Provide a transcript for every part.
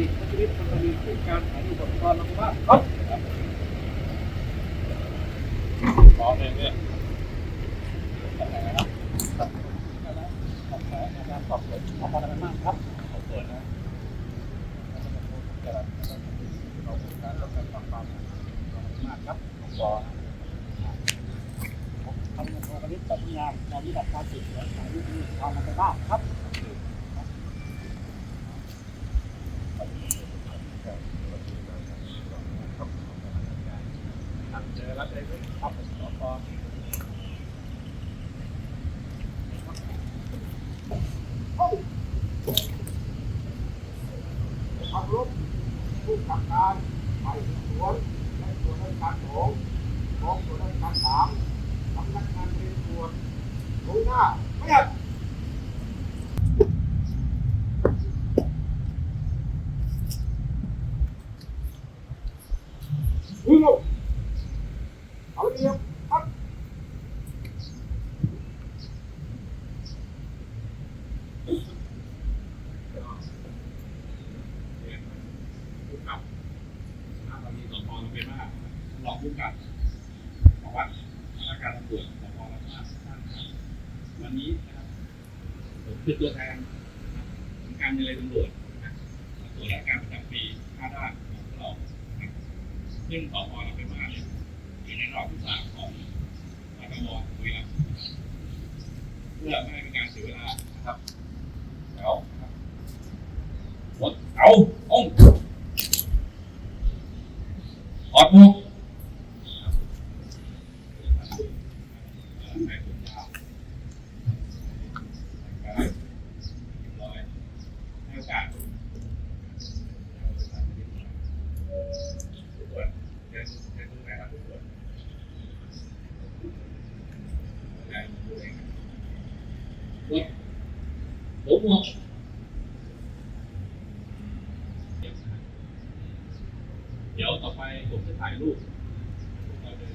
ติชีวิตคนมีผู้การถ่ายรูปอุปกรณ์ลงบ้าครับพร้อมเลยเนี่ยการสอบสวนขอพรอะไรมากครับขอเปิดนะเราเป็นการร่วมกันทำความมากครับขอทำงานวันนี้ปฏิญาณในวิดับการติดและถ่ายรูปนี้ทำอะไรบ้างครับ เจอรับได้ด้วยครับสปขับรถผู้ขับการไปสวนและส่วนราชการสองของส่วนราชการสามสำนักงานเป็นตรวจหัวหน้าไม่อยากวิ่งเอาเอาเดียวครับ ผู้กับหน้าตอนนี้สพเราเป็นว่าร องผู้กับของวัสดราชการตำรวจสพราท่านท่านครับวันนี้นะครับผมคือตัวแทนของการเงินเลยตำรวจตรวจราชการประจำปีห้าด้านของเราซึ่งสพเราเป็นว่าเลยอยู่ในรอบที่สามของรกมคุยแล้วเพื่อไม่ให้เป็นการเสียเวลานะครับเอานะครับหมดเอาองถอดหมวกใส่ถุงยาวเรียบร้อยให้โอกาสตรวจเดินเดินตรงไหนครับตรวจได้ดูเอง ตรวจผมหมวกเดี๋ยวต่อไปผมจะถ่ายรูปเราเดิน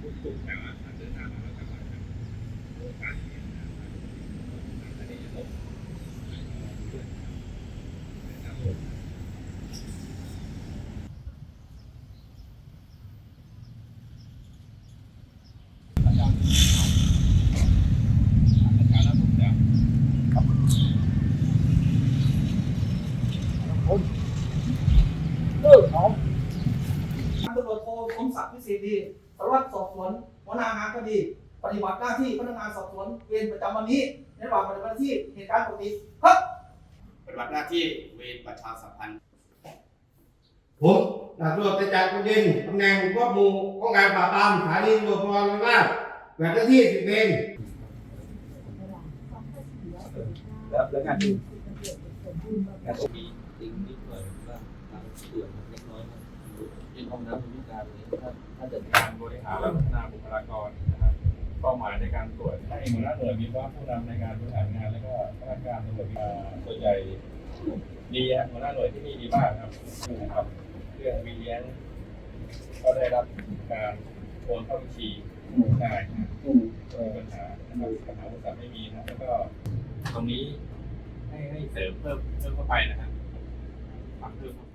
ทุกทุกแต่ว่าถ้าเดินหน้ามาแล้วจะมาแบบโอกาสที่จะมาอันนี้จะลบนะครับอาจารย์อาจารย์แล้วทุกอย่าง เลิกน้องพันตำรวจโทสมศักดิ์พิเศษดีสารวัตรสอบสวนหัวหน้างานคดี ปฏิบัติหน้าที่พนักงานสอบสวนเวรประจำวันนี้ในระหว่างปฏิบัติหน้าที่เหตุการณ์ปกติครับปฏิบัติหน้าที่เวรประชาสัมพันธ์ผมดาบตำรวจประจักษ์กุลยินตำแหน่งควบหมู่ป้องกันปราบปรามสถานีตำรวจภูธรลำนาดแหวนหน้าที่สิบเวรแล้วแล้วงานอื่นมีสิ่งนิดหน่อย ว่าทางส่วนเล็กน้อยนะเป็นห้องน้ำพิการนี้ถ้าถ้าจะการบริหารและพัฒนาบุคลากรนะครับเป้าหมายในการตรวจให้หัวหน้าหน่วยมีว่าผู้นำในการบริหารงาน แล้วก็พนักงานตำรวจส่วนใหญ่ดีฮะหัวหน้าหน่วยที่นี่ดีมากครับครับเรื่องวีเลี้ยนก็ได้รับการโอนเข้าบัญชีใช่ครับไม่มีปัญหาปัญหาอุปสรรไม่มีนะแล้วก็ตรงนี้ให้ให้เสริมเพิ่มเพิ่มเข้าไปนะครับปรับเพิ่ม